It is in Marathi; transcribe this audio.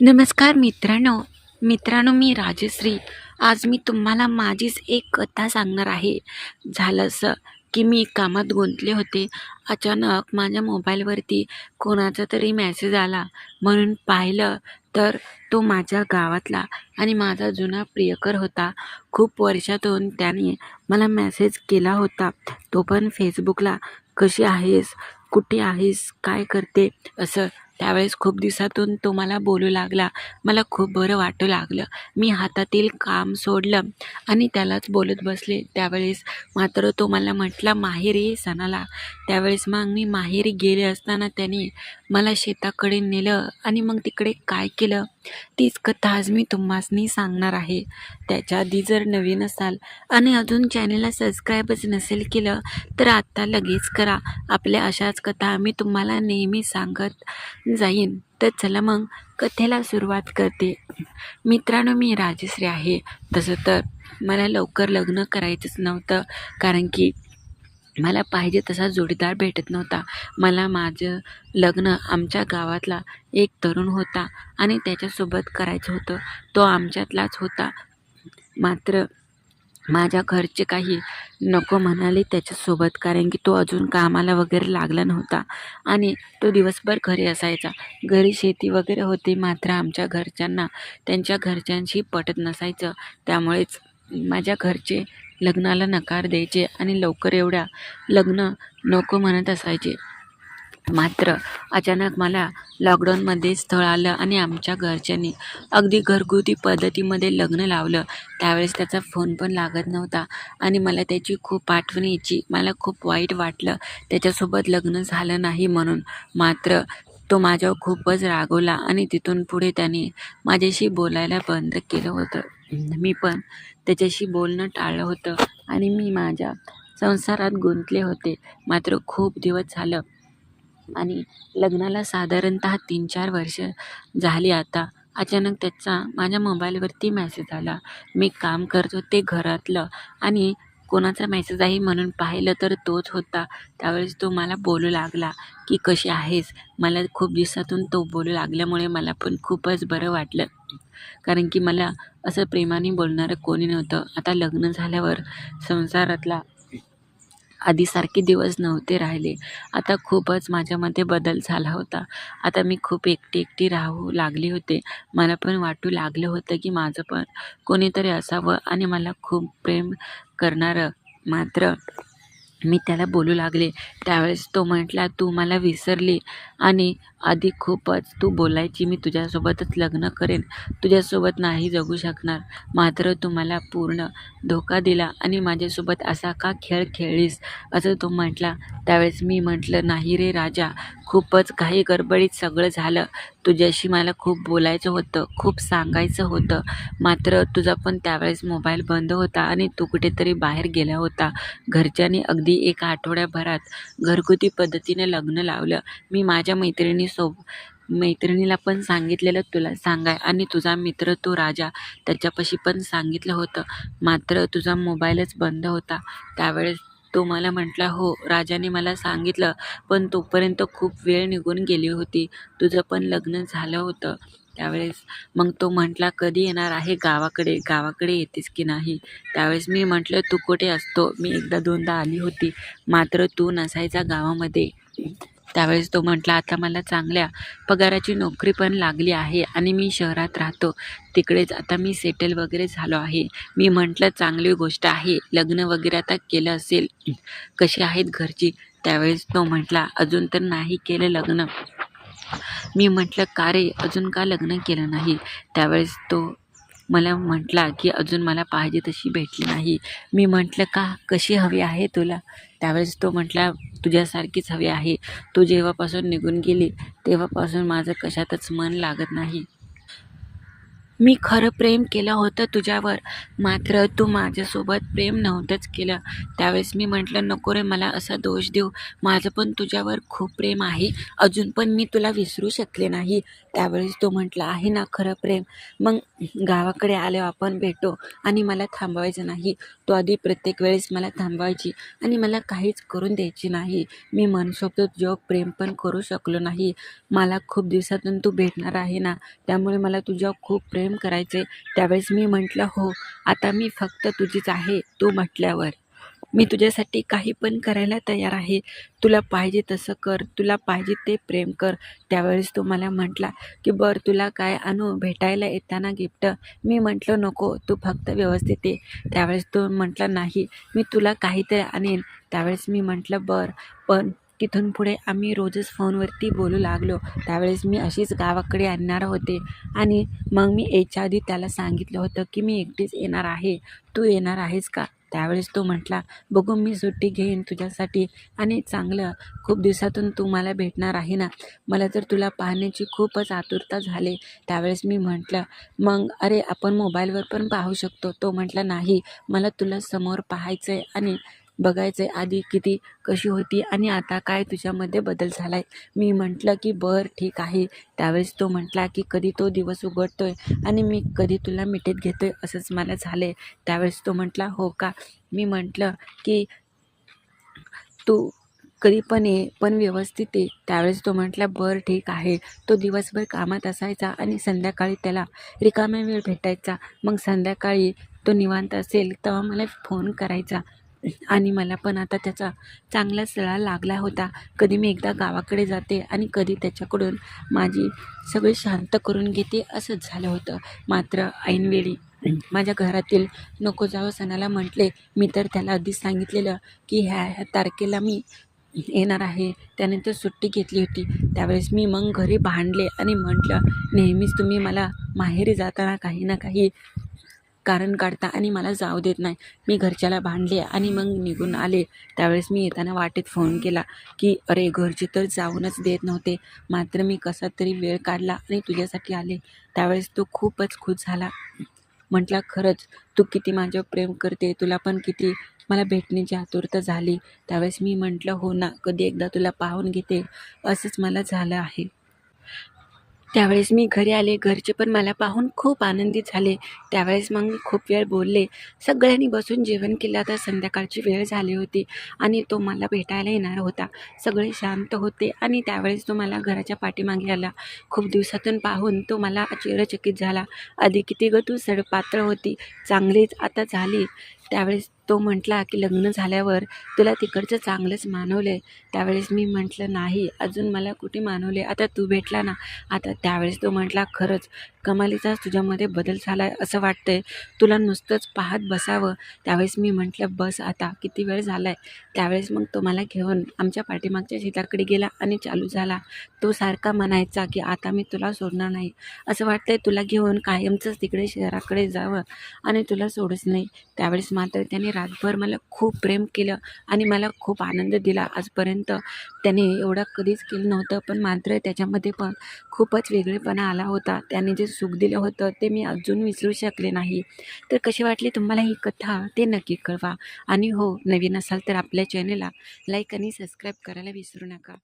नमस्कार मित्रांनो. मित्रांनो मी राजश्री. आज मी तुम्हाला माझीच एक कथा सांगणार आहे. झालं असं की मी कामात गुंतले होते. अचानक माझ्या मोबाईलवरती कोणाचा तरी मेसेज आला. म्हणून पाहिलं तर तो माझ्या गावातला आणि माझा जुना प्रियकर होता. खूप वर्षातून त्याने मला मेसेज केला होता. तो पण फेसबुकला कशी आहेस? कुठे आहेस? काय करते? असं त्यावेळेस खूप दिवसातून तो मला बोलू लागला. मला खूप बरं वाटू लागलं. मी हातातील काम सोडलं आणि त्यालाच बोलत बसले. त्यावेळेस मात्र तो मला म्हटला माहेरी सणाला. त्यावेळेस मग मी माहेरी गेले असताना त्याने मला शेताकडे नेलं आणि मग तिकडे काय केलं? तीच कथा आज मी तुम्हासनी सांगणार आहे. त्याच्या आधी जर नवीन असाल आणि अजून चॅनलला सबस्क्राईबच नसेल केलं तर आत्ता लगेच करा. आपल्या अशाच कथा मी तुम्हाला नेहमी सांगत जाईन. तर चला मग कथेला सुरुवात करते. मित्रांनो मी राजश्री आहे. तसं तर मला लवकर लग्न करायचंच नव्हतं कारण की मला पाहिजे तसा जोडीदार भेटत नव्हता. मला माझं लग्न आमच्या गावातला एक तरुण होता आणि त्याच्यासोबत करायचं होतं. तो आमच्यातलाच होता. मात्र माझ्या घरचे काही नको म्हणाले त्याच्यासोबत कारण की तो अजून कामाला वगैरे लागला नव्हता आणि तो दिवसभर घरी असायचा. घरी शेती वगैरे होती मात्र आमच्या घरच्यांना त्यांच्या घरच्यांशी पटत नसायचं. त्यामुळेच माझ्या घरचे लग्नाला नकार द्यायचे आणि लवकर एवढ्या लग्न नको म्हणत असायचे. मात्र अचानक मला लॉकडाऊनमध्ये स्थळ आलं आणि आमच्या घरच्यांनी अगदी घरगुती पद्धतीमध्ये लग्न लावलं. त्यावेळेस त्याचा फोन पण लागत नव्हता आणि मला त्याची खूप आठवण यायची. मला खूप वाईट वाटलं त्याच्यासोबत लग्न झालं नाही म्हणून. मात्र तो माझ्यावर खूपच रागवला आणि तिथून पुढे त्याने माझ्याशी बोलायला बंद केलं होतं. मी पण त्याच्याशी बोलणं टाळलं होतं आणि मी माझ्या संसारात गुंतले होते. मात्र खूप दिवस झालं आणि लग्नाला साधारणतः तीन चार वर्ष झाली आता. अचानक त्याचा माझ्या मोबाईलवरती मेसेज आला. मी काम करत होते घरातलं आणि कोणाचा मेसेज आहे म्हणून पाहिलं तर तोच होता. त्यावेळेस तो मला बोलू लागला की कशी आहेस? मला खूप दिवसातून तो बोलू लागल्यामुळे मला पण खूपच बरं वाटलं. कारण की मला असं प्रेमाने बोलणारं कोणी नव्हतं. आता लग्न झाल्यावर संसारातला आधीसारखे दिवस नव्हते राहिले. आता खूपच माझ्यामध्ये बदल झाला होता. आता मी खूप एकटी एकटी राहू लागली होते. मला पण वाटू लागलं होतं की माझं पण कोणीतरी असावं आणि मला खूप प्रेम करणारं मात्र मी त्याला बोलू लागले. त्यावेळेस तो म्हटला तू मला विसरली आणि आधी खूपच तू बोलायची मी तुझ्यासोबतच लग्न करेन. तुझ्यासोबत नाही जगू शकणार. मात्र तू मला पूर्ण धोका दिला आणि माझ्यासोबत असा का खेळ खेळलीस? असं तो म्हटला. त्यावेळेस मी म्हटलं नाही रे राजा खूपच काही गडबडीत सगळं झालं. तुझ्याशी मला खूप बोलायचं होतं खूप सांगायचं होतं. मात्र तुझा पण त्यावेळेस मोबाईल बंद होता आणि तू कुठेतरी बाहेर गेला होता. घरच्यांनी अगदी एका आठवड्याभरात घरगुती पद्धतीने लग्न लावलं. मी माझ्या मैत्रिणी सोब मैत्रिणीला पण सांगितलेलं तुला सांगाय आणि तुझा मित्र तो राजा त्याच्यापाशी पण सांगितलं होतं. मात्र तुझा मोबाईलच बंद होता. त्यावेळेस तो मला म्हटला हो राजाने मला सांगितलं पण तोपर्यंत खूप वेळ निघून गेली होती. तुझं पण लग्न झालं होतं. त्यावेळेस मग तो म्हटला कधी येणार आहे गावाकडे? गावाकडे येतेस की नाही? त्यावेळेस मी म्हटलं तू कुठे असतो? मी एकदा दोनदा आली होती. मात्र तू नसायचा गावामध्ये. त्यावेळेस तो म्हटला आता मला चांगल्या पगाराची नोकरी पण लागली आहे आणि मी शहरात राहतो. तिकडेच आता मी सेटल वगैरे झालो आहे. मी म्हटलं चांगली गोष्ट आहे. लग्न वगैरे आता केलं असेल. कशी आहेत घरची? त्यावेळेस तो म्हटला अजून तर नाही केलं लग्न. मी म्हटलं का रे? अजून का लग्न केलं नाही? त्यावेळेस तो मला म्हटला की अजून मला पाहिजे तशी भेटली नाही. मी म्हटलं का? कशी हवी आहे तुला? त्यावेळेस तो म्हटला तुझ्यासारखीच हवी आहे. तू जेव्हापासून निघून गेली तेव्हापासून माझं कशातच मन लागत नाही. मी खरं प्रेम केलं होतं तुझ्यावर. मात्र तू माझ्यासोबत प्रेम नव्हतंच केलं. त्यावेळेस मी म्हटलं नको रे मला असा दोष देऊ. माझं पण तुझ्यावर खूप प्रेम आहे. अजून पण मी तुला विसरू शकले नाही. त्यावेळेस तो म्हटला आहे ना खरं प्रेम. मग गावाकडे आलो आपण भेटो आणि मला थांबवायचं नाही. तो आधी प्रत्येक वेळेस मला थांबवायची आणि मला काहीच करून द्यायची नाही. मी मनसोक्त तुझ्यावर प्रेम पण करू शकलो नाही. मला खूप दिवसातून तू भेटणार आहे ना. त्यामुळे मला तुझ्यावर खूप प्रेम प्रेम करायचे. त्यावेळेस मी म्हटलं हो आता मी फक्त तुझीच आहे. तू म्हटल्यावर मी तुझ्यासाठी काही पण करायला तयार आहे. तुला पाहिजे तसं कर तुला पाहिजे ते प्रेम कर. त्यावेळेस तो मला म्हटला की बरं तुला काय आणू? भेटायला येताना गिफ्ट. मी म्हटलं नको तू फक्त व्यवस्थित ये. त्यावेळेस तो म्हटला नाही मी तुला काहीतरी आणेन. त्यावेळेस मी म्हटलं बरं पण तिथून पुढे आम्ही रोजच फोनवरती बोलू लागलो. त्यावेळेस मी अशीच गावाकडे आणणार होते. आणि मग मी यायच्या आधी त्याला सांगितलं होतं की मी एकटीच येणार आहे. तू येणार आहेस का? त्यावेळेस तो म्हटला बघू मी सुट्टी घेईन तुझ्यासाठी. आणि चांगलं खूप दिवसातून तू मला भेटणार आहे ना? मला तर तुला पाहण्याची खूपच आतुरता झाली. त्यावेळेस मी म्हटलं मग अरे आपण मोबाईलवर पण पाहू शकतो. तो म्हटला नाही मला तुला समोर पाहायचं आहे आणि बघायचं आहे आधी किती कशी होती आणि आता काय तुझ्यामध्ये बदल झाला आहे मी म्हटलं की बरं ठीक आहे. त्यावेळेस तो म्हटला की कधी तो दिवस उघडतोय आणि मी कधी तुला मिठीत घेतोय असंच मला झालं आहे त्यावेळेस तो म्हटला हो का? मी म्हटलं की तू कधी पण ये पण व्यवस्थित ये. त्यावेळेस तो म्हटला बरं ठीक आहे. तो दिवसभर कामात असायचा आणि संध्याकाळी त्याला रिकाम्या वेळ भेटायचा. मग संध्याकाळी तो निवांत असेल तेव्हा मला फोन करायचा. आणि मला पण आता त्याचा चांगला सळा लागला होता. कधी मी एकदा गावाकडे जाते आणि कधी त्याच्याकडून माझी सगळी शांत करून घेते असंच झालं होतं. मात्र ऐनवेळी माझ्या घरातील नको जावं सणाला म्हटले. मी तर त्याला आधीच सांगितलेलं की ह्या ह्या तारखेला मी येणार आहे. त्याने तर सुट्टी घेतली होती. त्यावेळेस मी मग घरी भांडले आणि म्हटलं नेहमीच तुम्ही मला माहेरी जाताना काही ना काही कारण काढता आणि मला जाऊ देत नाही. मी घरच्याला भांडले आणि मग निघून आले. त्यावेळेस मी येताना वाटेत फोन केला की अरे घरचे तर जाऊनच देत नव्हते. मात्र मी कसा तरी वेळ काढला आणि तुझ्यासाठी आले. त्यावेळेस तो खूपच खुश झाला. म्हटला खरंच तू किती माझ्यावर प्रेम करते. तुला पण किती मला भेटण्याची आतुरता झाली. त्यावेळेस मी म्हटलं हो ना कधी एकदा तुला पाहून घेते. असंच मला झालं आहे. त्यावेळेस मी घरी आले घरचे पण मला पाहून खूप आनंदित झाले. त्यावेळेस मग मी खूप वेळ बोलले. सगळ्यांनी बसून जेवण केलं. आता संध्याकाळची वेळ झाली होती आणि तो मला भेटायला येणार होता. सगळे शांत होते आणि त्यावेळेस तो मला घराच्या पाठीमागे आला. खूप दिवसातून पाहून तो मला आश्चर्यचकित झाला. आधी किती ग तू सडपातळ होती. चांगलीच आता झाली. त्यावेळेस तो म्हटला की लग्न झाल्यावर तुला तिकडचं चांगलंच मानवलं आहे त्यावेळेस मी म्हटलं नाही अजून मला कुठे मानवले आता तू भेटला ना. आता त्यावेळेस तो म्हटला खरंच कमालीचाच तुझ्यामध्ये बदल झाला आहे असं वाटतंय. तुला नुसतंच पाहत बसावं. त्यावेळेस मी म्हटलं बस आता किती वेळ झाला आहे त्यावेळेस मग तो मला घेऊन आमच्या पाठीमागच्या शेताकडे गेला आणि चालू झाला. तो सारखा म्हणायचा की आता मी तुला सोडणार नाही. असं वाटतंय तुला घेऊन कायमचंच तिकडे शहराकडे जावं आणि तुला सोडच नाही. त्यावेळेस मात्र त्याने रातभर मला खूप प्रेम केलं आणि मला खूप आनंद दिला. आजपर्यंत त्याने एवढं कधीच केलं नव्हतं पण मात्र त्याच्यामध्ये पण खूपच वेगळेपणा आला होता. त्याने जे सुख दिलं होतं ते मी अजून विसरू शकले नाही. तर कशी वाटली तुम्हाला ही कथा? ते नक्की कळवा. आणि हो नवीन असाल तर आपल्या चॅनलला लाईक आणि सबस्क्राईब करायला विसरू नका.